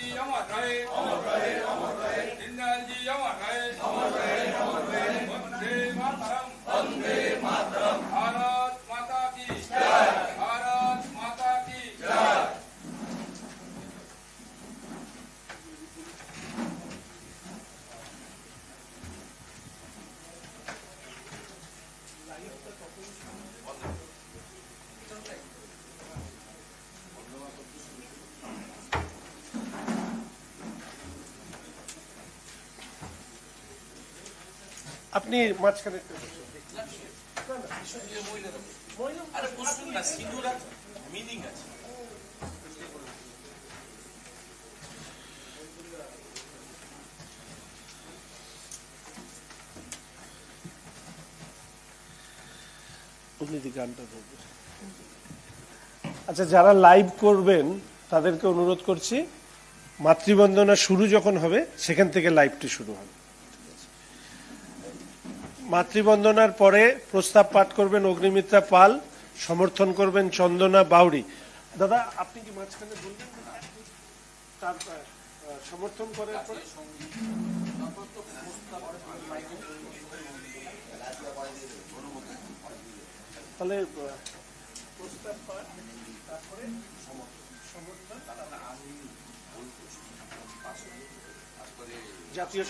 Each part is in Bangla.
是因为你。আপনি মাঝখানে গানটা আচ্ছা যারা লাইভ করবেন তাদেরকে অনুরোধ করছি মাতৃবন্দনা শুরু যখন হবে সেখান থেকে লাইভটি শুরু হবে। মাতৃবন্দনার পরে প্রস্তাব পাঠ করবেন অগ্নিমিত্রা পাল সমর্থন করবেন চন্দনা বাউরি দাদা আপনি কি মাঝখানে বলবেন সমর্থন করার পরে তাহলে প্রস্তাব পাঠ তারপরে সমর্থন জাতীয়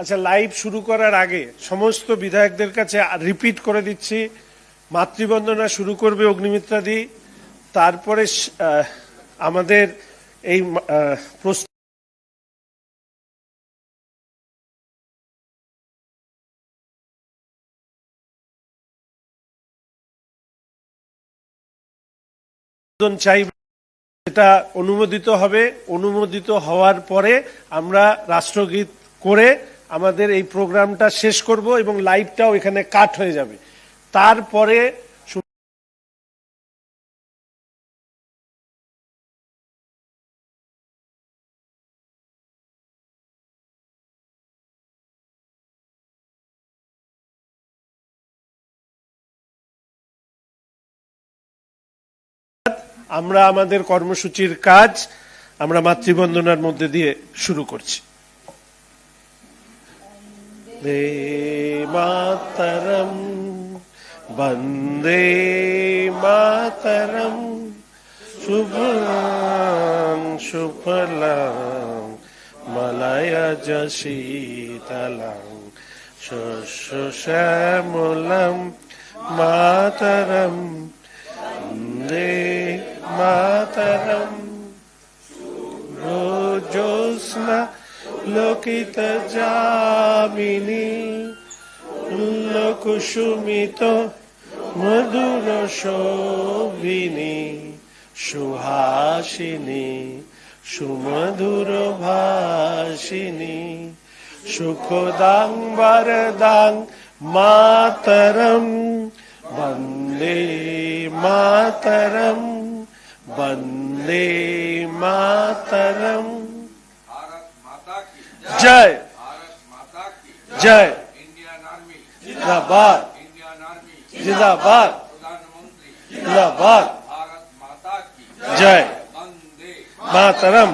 আচ্ছা লাইভ শুরু করার আগে সমস্ত বিধায়কদের কাছে রিপিট করে দিচ্ছি। মাতৃবন্দনা শুরু করবে অগ্নিমিত্রাদি। তারপরে আমাদের এই প্রস্তাব চাই এটা অনুমোদিত হবে। অনুমোদিত হওয়ার পরে আমরা রাষ্ট্রগীত করে আমাদের এই প্রোগ্রামটা শেষ করব এবং লাইভটাও এখানে কাট হয়ে যাবে। তারপরে আমরা আমাদের কর্মসূচির কাজ আমরা মাতৃবন্দনার মধ্যে দিয়ে শুরু করছি। মাতরম শুভ্রাং সুফলাং মলয়জ শীতলাং শস্য শ্যামলম মাতরম বন্দে মাতরম রোজোস্না লোকিত যামিনী কুসুমিত মধুর শোভিনী, সুহাসিনী, সুমধুর ভাসিনী, সুখদাং বরদাং মাতরম, বন্দে মাতরম বন্দে মাতরম। জয়। জয়। জিন্দাবাদ। জিন্দাবাদ। জিন্দাবাদ। জয়। মাতারাম।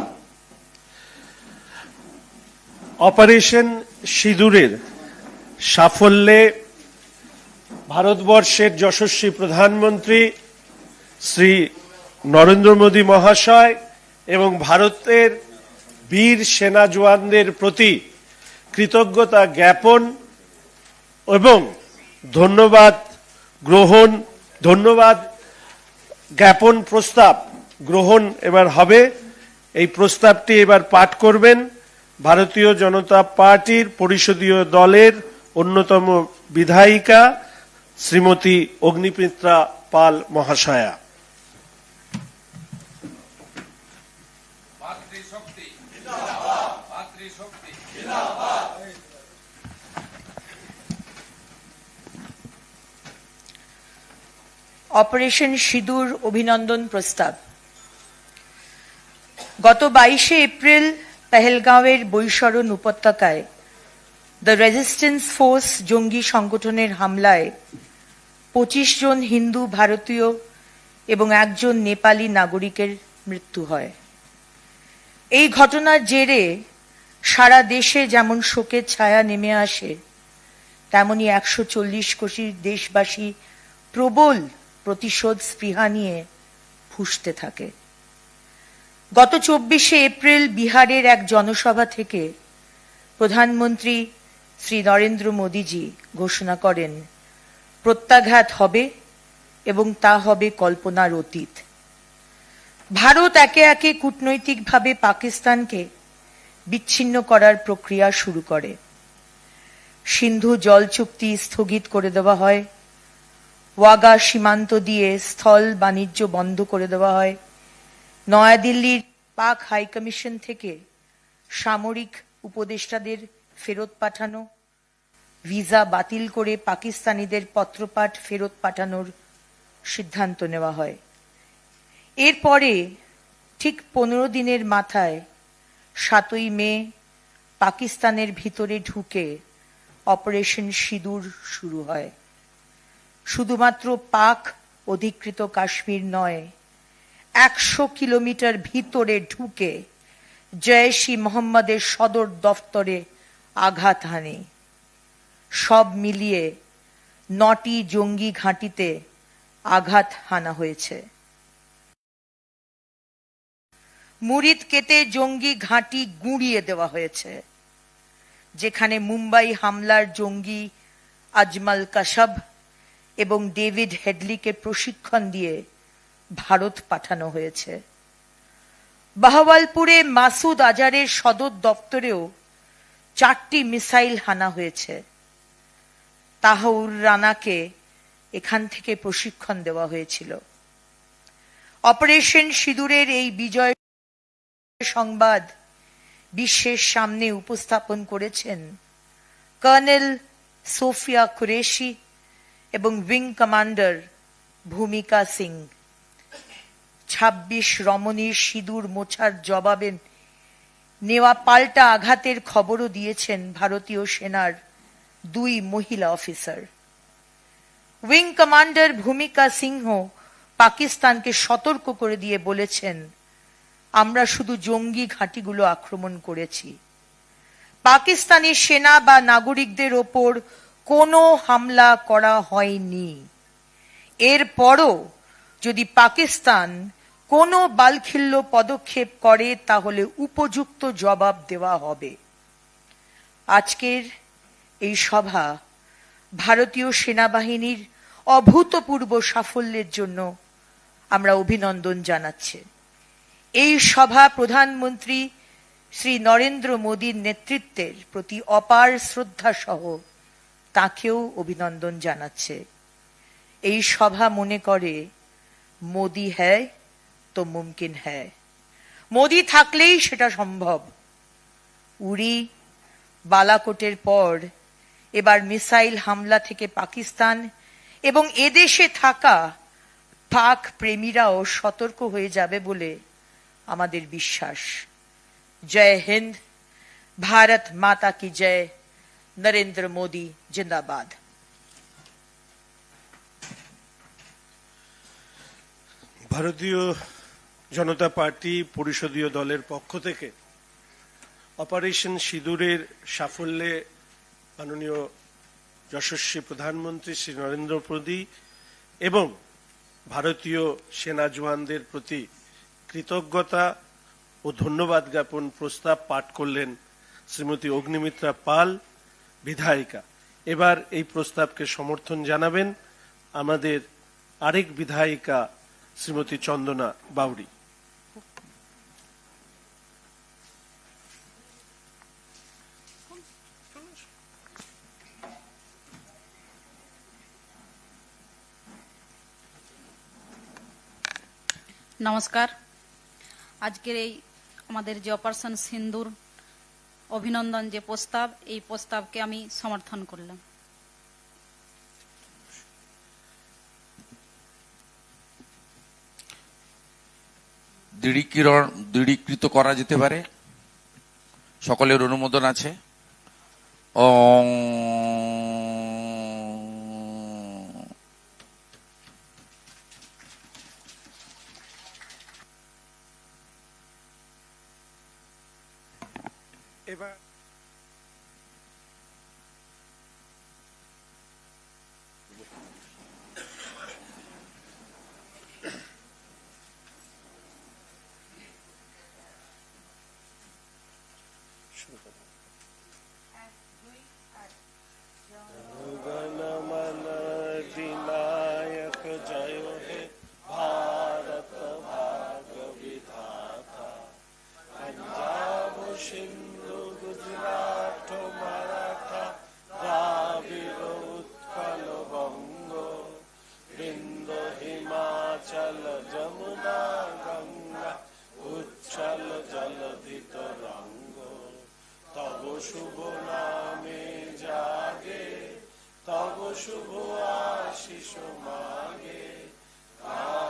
অপারেশন সিঁদুরের সাফল্যে ভারতবর্ষের যশস্বী প্রধানমন্ত্রী শ্রী নরেন্দ্র মোদী মহাশয় এবং ভারতের বীর সেনা জওয়ানদের প্রতি কৃতজ্ঞতা জ্ঞাপন এবং ধন্যবাদ গ্রহণ, ধন্যবাদ জ্ঞাপন প্রস্তাব গ্রহণ এবার হবে। এই প্রস্তাবটি এবার পাঠ করবেন ভারতীয় জনতা পার্টির পরিষদীয় দলের অন্যতম বিধায়িকা শ্রীমতী অগ্নিমিত্রা পাল মহাশয়া। অপারেশন সিঁদুর অভিনন্দন প্রস্তাব। গত বাইশে এপ্রিল পেহেলগাঁওয়ের বৈশরণ উপত্যকায় দ্য রেজিস্ট্যান্স ফোর্স জঙ্গি সংগঠনের হামলায় পঁচিশ জন হিন্দু ভারতীয় এবং একজন নেপালি নাগরিকের মৃত্যু হয়। এই ঘটনার জেরে সারা দেশে যেমন শোকের ছায়া নেমে আসে, তেমনি একশো চল্লিশ কোটি দেশবাসী প্রবল প্রতিশোধ স্পৃহা নিয়ে ফুসতে থাকে। গত চব্বিশে এপ্রিল বিহারের এক জনসভা থেকে প্রধানমন্ত্রী শ্রী নরেন্দ্র মোদীজি ঘোষণা করেন, প্রত্যাঘাত হবে এবং তা হবে কল্পনার অতীত। ভারত একে একে কূটনৈতিকভাবে পাকিস্তানকে বিচ্ছিন্ন করার প্রক্রিয়া শুরু করে। সিন্ধু জল চুক্তি স্থগিত করে দেওয়া হয় ওয়াগা সীমান্ত দিয়ে স্থল বাণিজ্য বন্ধ করে দেওয়া হয়। নয়াদিল্লির পাক হাইকমিশন থেকে সামরিক উপদেষ্টাদের ফেরত পাঠানো, ভিসা বাতিল করে পাকিস্তানিদের পত্রপাঠ ফেরত পাঠানোর সিদ্ধান্ত নেওয়া হয়। এরপরে ঠিক পনেরো দিনের মাথায় সাতই মে পাকিস্তানের ভিতরে ঢুকে অপারেশন সিঁদুর শুরু হয়। শুধুমাত্র পাক অধিকৃত কাশ্মীর নয়, একশো কিলোমিটার ভিতরে ঢুকে জয়েশি মোহাম্মদের সদর দফতরে আঘাত হানে। সব মিলিয়ে নটি জঙ্গি ঘাঁটিতে আঘাত হানা হয়েছে। মুরিদ কেতে জঙ্গি ঘাঁটি গুঁড়িয়ে দেওয়া হয়েছে, যেখানে মুম্বাই হামলার জঙ্গি আজমাল কাসাব এবং ডেভিড হেডলিকে প্রশিক্ষণ দিয়ে ভারত পাঠানো হয়েছে। বাহওয়ালপুরে মাসুদ আজারের সদর দপ্তরেও চারটি মিসাইল হানা হয়েছে। তাহাউর রানাকে এখান থেকে প্রশিক্ষণ দেওয়া হয়েছিল। অপারেশন সিঁদুরের এই বিজয় সংবাদ বিশ্বের সামনে উপস্থাপন করেছেন কর্নেল সোফিয়া কুরেশি এবং উইং কমান্ডার ভূমিকা সিং। ছাব্বিশ রমণীর সিঁদুর মোছার জবাবে নেওয়া পাল্টা আঘাতের খবরও দিয়েছেন ভারতীয় সেনার দুই মহিলা অফিসার। উইং কমান্ডার ভূমিকা সিংহ পাকিস্তানকে সতর্ক করে দিয়ে বলেছেন, আমরা শুধু জঙ্গি ঘাঁটিগুলো আক্রমণ করেছি। পাকিস্তানি সেনা বা নাগরিকদের ওপর কোনো হামলা করা হয়নি। এরপরও যদি পাকিস্তান কোনো বালখিল্য পদক্ষেপ করে, তাহলে উপযুক্ত জবাব দেওয়া হবে। আজকের এই সভা ভারতীয় সেনাবাহিনীর অভূতপূর্ব সাফল্যের জন্য আমরা অভিনন্দন জানাচ্ছি। এই সভা প্রধানমন্ত্রী শ্রী নরেন্দ্র মোদীর নেতৃত্বের প্রতি অপার শ্রদ্ধা সহ তাকেও অভিনন্দন জানাচ্ছে। এই সভা মনে করে, মোদি হ্যায় তো মুমকিন হ্যায়। মোদি থাকলেই সেটা সম্ভব। উড়ি বালাকোটের পর এবার মিসাইল হামলা থেকে পাকিস্তান এবং এদেশে থাকা পাক প্রেমীরাও সতর্ক হয়ে যাবে বলে আমাদের বিশ্বাস। জয় হিন্দ, ভারত মাতা কি জয়। নরেন্দ্র মোদী জিন্দাবাদ ভারতীয় জনতা পার্টি পরিষদীয় দলের পক্ষ থেকে অপারেশন সিঁদুরের সাফল্যে মাননীয় যশস্বী প্রধানমন্ত্রী শ্রী নরেন্দ্র মোদী এবং ভারতীয় সেনা জওয়ানদের প্রতি কৃতজ্ঞতা ও ধন্যবাদ জ্ঞাপন প্রস্তাব পাঠ করলেন শ্রীমতী অগ্নিমিত্রা পাল বিধায়িকা। এবার এই প্রস্তাবকে সমর্থন জানাবেন আমাদের আরেক বিধায়িকা শ্রীমতী চন্দনা বাউরি নমস্কার। আজকের এই আমাদের যে অপারেশন সিন্দুর অভিনন্দন যে প্রস্তাব, এই প্রস্তাবকে আমি সমর্থন করলাম। দৃঢ়ীকরণ, দৃঢ়ীকৃত করা যেতে পারে। সকলের অনুমোদন আছে। এবার গণমন উচ্ছল যমুনা গঙ্গা, উচ্ছল জলধিত রঙ্গ। তব শুভ নামে জাগে, তব শুভ আশিস মাগে। আ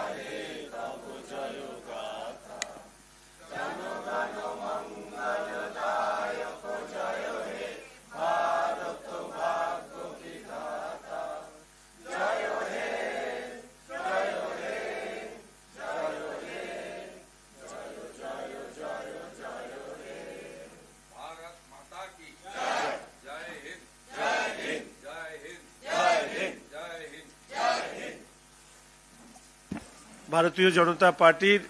ভারতীয় জনতা পার্টির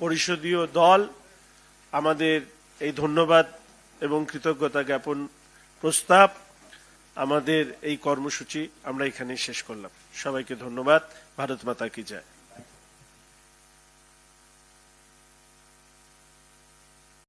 পরিষদীয় দল আমাদের এই ধন্যবাদ এবং কৃতজ্ঞতা জ্ঞাপন প্রস্তাব, আমাদের এই কর্মসূচি আমরা এখানে শেষ করলাম। সবাইকে ধন্যবাদ। ভারত মাতা কি জয়।